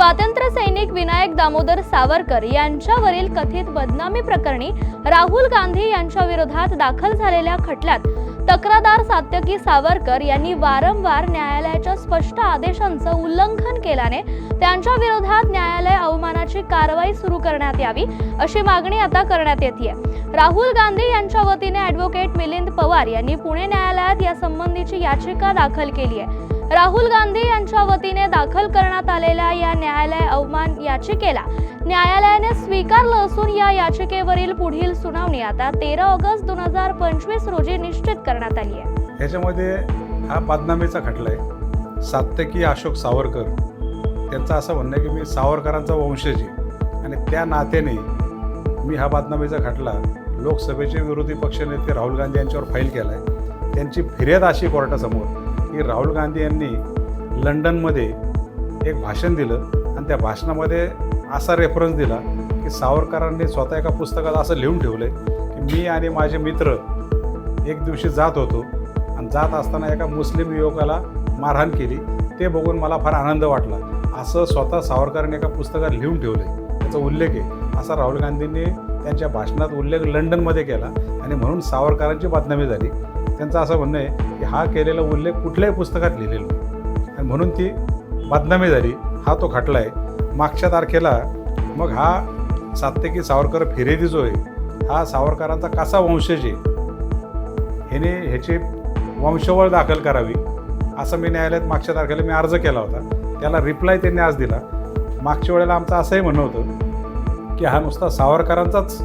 स्वातंत्र्य सैनिक विनायक दामोदर सावरकर यांच्यावरील कथित बदनामी प्रकरणी राहुल गांधी यांच्या विरोधात दाखल झालेल्या खटल्यात तक्रारदार सात्यकी सावरकर यांनी वारंवार न्यायालयाच्या स्पष्ट आदेशांचं उल्लंघन केल्याने त्यांच्या विरोधात न्यायालय अवमानाची कारवाई सुरू करण्यात यावी अशी मागणी आता करण्यात येते राहुल गांधी यांच्या वतीने ॲडव्होकेट मिलिंद पवार यांनी पुणे न्यायालयात या संबंधीची याचिका दाखल केली आहे राहुल गांधी यांच्या वतीने दाखल करण्यात आलेल्या या न्यायालय अवमान याचिकेला न्यायालयाने स्वीकारलं असून या याचिकेवरील पुढील सुनावणी आता तेरा ऑगस्ट दोन हजार पंचवीस रोजी निश्चित करण्यात आली आहे. ह्याच्यामध्ये हा बदनामीचा खटला आहे. सात्यकी अशोक सावरकर त्यांचं असं म्हणणं आहे की मी सावरकरांचा वंशज आहे आणि त्या नात्याने मी हा बदनामीचा खटला लोकसभेचे विरोधी पक्षनेते राहुल गांधी यांच्यावर फाईल केला आहे त्यांची फिर्याद अशी कोर्टासमोर की राहुल गांधी यांनी लंडनमध्ये एक भाषण दिलं आणि त्या भाषणामध्ये असा रेफरन्स दिला की सावरकरांनी स्वतः एका पुस्तकात असं लिहून ठेवलं आहे की मी आणि माझे मित्र एक दिवशी जात होतो आणि जात असताना एका मुस्लिम युवकाला मारहाण केली. ते बघून मला फार आनंद वाटला. असं स्वतः सावरकरांनी एका पुस्तकात लिहून ठेवलं आहे त्याचा उल्लेख आहे. असा राहुल गांधींनी त्यांच्या भाषणात उल्लेख लंडनमध्ये केला आणि म्हणून सावरकरांची बदनामी झाली. त्यांचं असं म्हणणं आहे की हा केलेला उल्लेख कुठल्याही पुस्तकात लिहिलेला आणि म्हणून ती बदनामी झाली. हा तो खटला आहे मागच्या तारखेला मग हा सात्यकी सावरकर फिरेदी जो आहे हा सावरकरांचा कसा वंशज आहे? ह्याने ह्याची वंशवळ दाखल करावी असं मी न्यायालयात मागच्या तारखेला मी अर्ज केला होता. त्याला रिप्लाय त्यांनी आज दिला. मागच्या वेळेला आमचं असंही म्हणणं होतं की हा नुसता सावरकरांचाच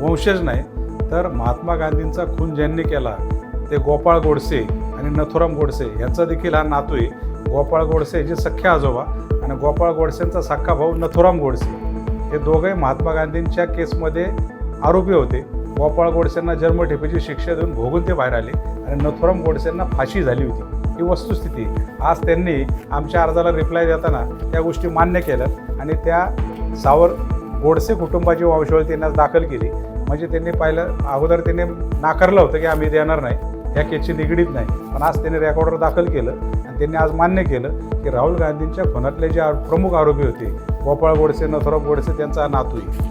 वंशज नाही तर महात्मा गांधींचा खून ज्यांनी केला ते गोपाळ गोडसे आणि नथुराम गोडसे यांचा देखील हा नातू आहे. गोपाळ गोडसे जे सख्ख्या आजोबा आणि गोपाळ गोडसेंचा सख्खा भाऊ नथुराम गोडसे. हे दोघे महात्मा गांधींच्या केसमध्ये आरोपी होते. गोपाळ गोडसेंना जन्मठेपेची शिक्षा देऊन भोगून ते बाहेर आले आणि नथुराम गोडसेंना फाशी झाली होती. ही वस्तुस्थिती आज त्यांनी आमच्या अर्जाला रिप्लाय देताना त्या गोष्टी मान्य केल्या आणि त्या सावर गोडसे कुटुंबाची वंशावळ त्यांना दाखल केली. म्हणजे त्यांनी पाहिलं अगोदर त्यांनी नाकारलं होतं की आम्ही देणार नाही. ह्या केसशी निगडीत नाही. पण आज त्यांनी रेकॉर्डर दाखल केलं आणि त्यांनी आज मान्य केलं की राहुल गांधींच्या खुनातले जे प्रमुख आरोपी होते गोपाळ गोडसे नथुराम गोडसे त्यांचा नातू आहे.